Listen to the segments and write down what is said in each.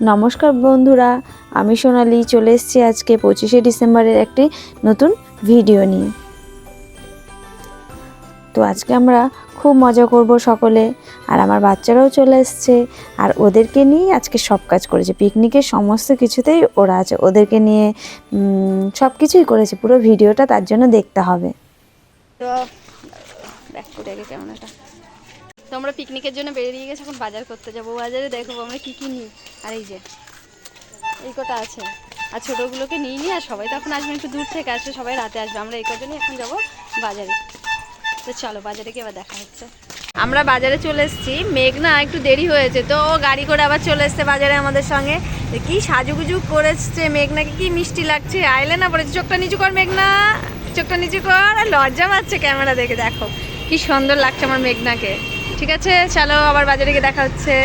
নমস্কার বন্ধুরা, আমি সোনালি, চলে এসেছি আজকে পঁচিশে ডিসেম্বরের একটি নতুন ভিডিও নিয়ে। তো আজকে আমরা খুব মজা করব সকলে, আর আমার বাচ্চারাও চলে এসছে, আর ওদেরকে নিয়ে আজকে সব কাজ করেছে। পিকনিকের সমস্ত কিছুতেই ওরা আছে, ওদেরকে নিয়ে সব কিছুই করেছে, পুরো ভিডিওটা তার জন্য দেখতে হবে। তো, ব্যাক করে তো আমরা পিকনিকের জন্য বেরিয়ে গেছি, এখন বাজার করতে যাব। বাজারে দেখব আমরা কি কি নিই। আর এই যে, এই কটা আছে। আর ছোটোগুলোকে নিয়ে নিই আর সবাই তো এখন আসবে একটু দূর থেকে আসবে, সবাই রাতে আসবে। আমরা এই কজনই এখন যাব বাজারে। তো চলো, বাজারে গিয়ে আবার দেখা হচ্ছে। আমরা বাজারে চলে এসেছি। মেঘনা, একটু দেরি হয়েছে তো গাড়ি করে আবার চলে এসছে বাজারে আমাদের সঙ্গে। কি সাজুগুজু করেছে মেঘনাকে, কি মিষ্টি লাগছে। আইলে না পড়েছে চোখটা নিচু কর মেঘনা, চোখটা নিচু কর। আর লজ্জা পাচ্ছে ক্যামেরা দেখে, দেখো। কি সুন্দর লাগছে আমার মেঘনাকে। ঠিক আছে, চলো আবার বাজারে গিয়ে দেখা হচ্ছে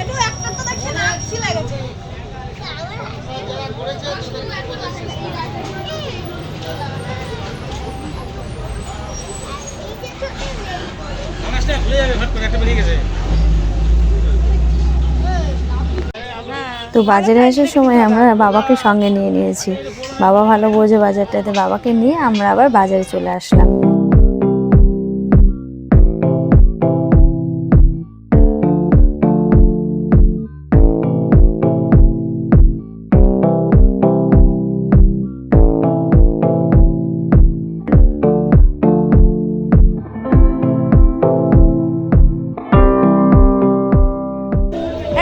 আকাশটা খুলে যাবে ফট করে একটা বেরিয়ে গেছে তো বাজারে আসার সময় আমরা বাবাকে সঙ্গে নিয়ে নিয়েছি। বাবা ভালো বোঝে বাজারটাতে। বাবাকে নিয়ে আমরা আবার বাজারে চলে আসলাম।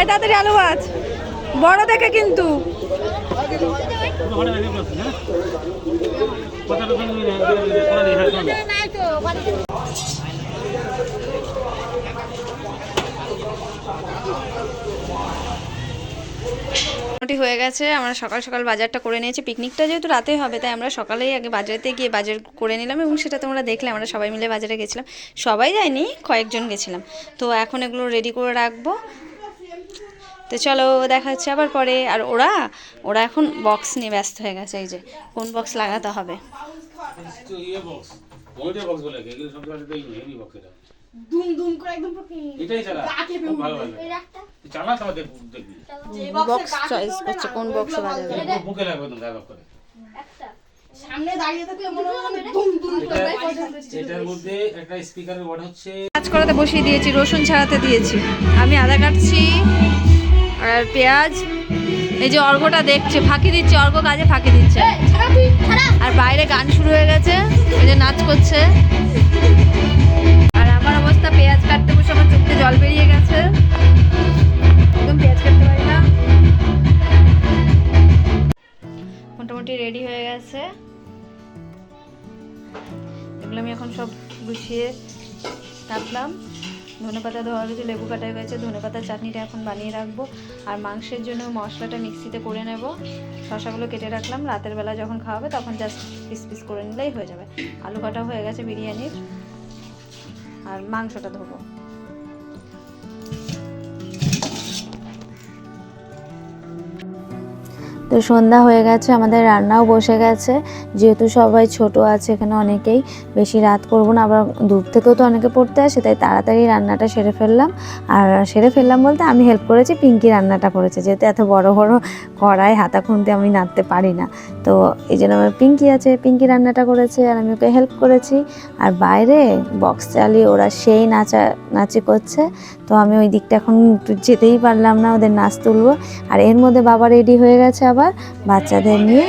তাড়াতাড়ি আলু মাছ বড় দেখে কিন্তু। হয়ে গেছে, আমরা সকাল সকাল বাজারটা করে নিয়েছি। পিকনিকটা যেহেতু রাতে হবে, তাই আমরা সকালেই আগে বাজারেতে গিয়ে বাজার করে নিলাম এবং সেটা তোমরা দেখলে, আমরা সবাই মিলে বাজারে গেছিলাম। সবাই যায়নি, কয়েকজন গেছিলাম। তো এখন এগুলো রেডি করে রাখব। তো চলো দেখা হচ্ছে আবার পরে। আর ওরা ওরা এখন বক্স নিয়ে ব্যস্ত হয়ে গেছে এই যে কোন বক্স লাগাতে হবে? ইয়ে বক্স চয়েস করছে কোন বক্সে বাজাবে এটা বুকে লাগবে তো গায়ে করে সামনে দাঁড়িয়ে থাকলে মনে হয় দুম দুম করে এটার মধ্যে একটা স্পিকারের ওয়ার্ড হচ্ছে কাজ করাতে বসিয়ে দিয়েছি রসুন ছাড়াতে দিয়েছি। আমি আদা কাটছি আর পেঁয়াজ এই যে অর্ঘটা দেখছে ফাঁকি দিচ্ছে অর্ঘ কাজে ফাঁকি দিচ্ছে। আর বাইরে গান শুরু হয়ে গেছে ওই যে নাচ করছে। আর আমার অবস্থা পেঁয়াজ কাটতে বসে আমার চোখে জল বেরিয়ে গেছে। একদম পেঁয়াজ কাটতে পারি না। মোটামুটি রেডি হয়ে গেছে। এগুলো আমি এখন সব গুছিয়ে কাটলাম। ধনে পাতা ধোয়া হয়েছে, লেবু কাটা হয়ে গেছে ধনে পাতার চাটনিটা এখন বানিয়ে রাখব। আর মাংসের জন্য মশলাটা মিক্সিতে করে নেব। শশাগুলো কেটে রাখলাম, রাতের বেলা যখন খাওয়াবে তখন জাস্ট পিস পিস করে নিলেই হয়ে যাবে। আলু কাটা হয়ে গেছে বিরিয়ানির। আর মাংসটা ধোবো। তো সন্ধ্যা হয়ে গেছে, আমাদের রান্নাও বসে গেছে। যেহেতু সবাই ছোট আছে, এখানে অনেকেই বেশি রাত করব না, আবার দূর থেকেও তো অনেকে পড়তে আসে, তাই তাড়াতাড়ি রান্নাটা সেরে ফেললাম। আর সেরে ফেললাম বলতে আমি হেল্প করেছি, পিঙ্কি রান্নাটা করেছে। যেহেতু এত বড় বড় কড়াই, হাতা খুনতে আমি নাড়তে পারি না। তো এই জন্য আমার পিঙ্কি আছে, পিঙ্কি রান্নাটা করেছে, আর আমি ওকে হেল্প করেছি। আর বাইরে বক্স চালিয়ে ওরা সেই নাচা, নাচি করছে। তো আমি ওই দিকটা এখন যেতেই পারলাম না, ওদের নাচ তুলবো। আর এর মধ্যে বাবা রেডি হয়ে গেছে আবার। বাচ্চাদের নিয়ে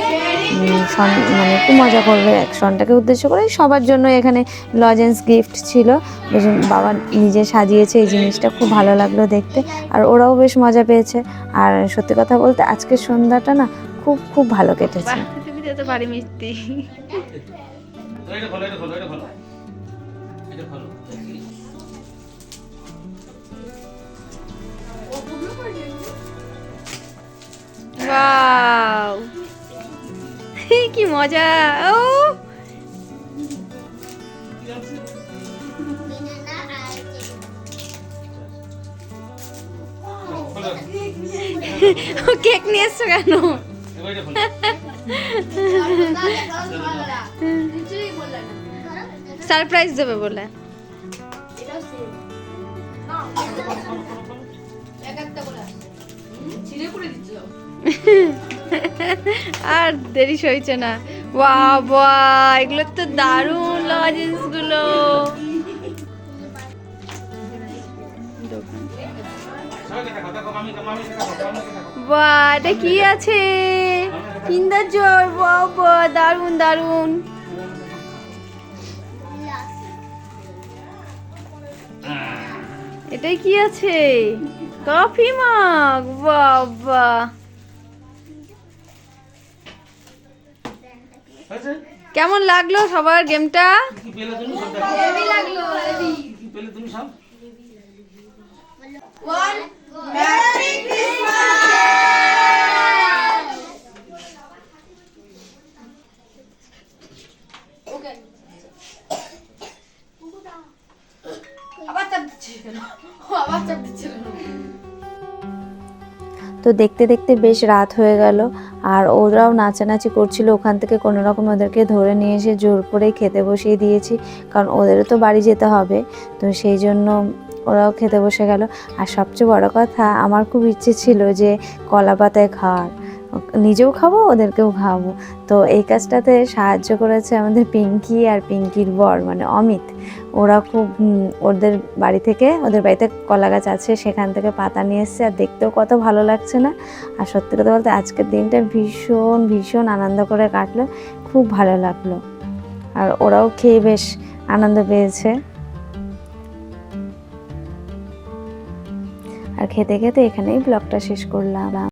সন- মানে একটু মজা করবে। সনটাকে উদ্দেশ্য করে সবার জন্য এখানে লজেন্স গিফট ছিল। বেশ বাবা নিজে সাজিয়েছে এই জিনিসটা খুব ভালো লাগল দেখতে। আর ওরাও বেশ মজা পেয়েছে। আর সত্যি কথা বলতে আজকের সন্ধ্যাটা না খুব খুব ভালো কেটেছে। মিষ্টি। কি মজা ও। কেক নিয়ে এসছো কেন? সারপ্রাইজ দেবে বলে। একটা দিচ্ছিল আর দেরি সইছে না। বাহ এগুলো তো দারুণ মামিকে দেখো বাহ এটা কি আছে? কিন্দার জয় বাবা দারুণ দারুণ। এটাই কি আছে? কফি মাগ বাবা কেমন লাগল সবার গেমটা? আবার চাপ দিচ্ছে কেন? ও আবার চাপ দিচ্ছে কেন? তো দেখতে দেখতে বেশ রাত হয়ে গেল আর ওরাও নাচানাচি করছিল। ওখান থেকে কোনো রকম ওদেরকে ধরে নিয়ে এসে জোর করে খেতে বসিয়ে দিয়েছি, কারণ ওদেরও তো বাড়ি যেতে হবে। তো সেই জন্য ওরাও খেতে বসে গেল। আর সবচেয়ে বড় কথা, আমার খুব ইচ্ছে ছিল যে কলা পাতায় খাওয়ার। নিজেও খাব, ওদেরকেও খাওয়াবো। তো এই কাজটাতে সাহায্য করেছে আমাদের পিঙ্কি আর পিঙ্কির বর মানে অমিত। ওরা খুব ওদের বাড়ি থেকে, ওদের বাড়িতে কলা গাছ আছে, সেখান থেকে পাতা নিয়ে এসছে, আর দেখতেও কত ভালো লাগছে না? আর সত্যি কথা বলতে আজকের দিনটা ভীষণ ভীষণ আনন্দ করে কাটলো, খুব ভালো লাগল। আর ওরাও খেয়ে বেশ আনন্দ পেয়েছে। আর খেতে খেতে এখানেই ব্লগটা শেষ করলাম।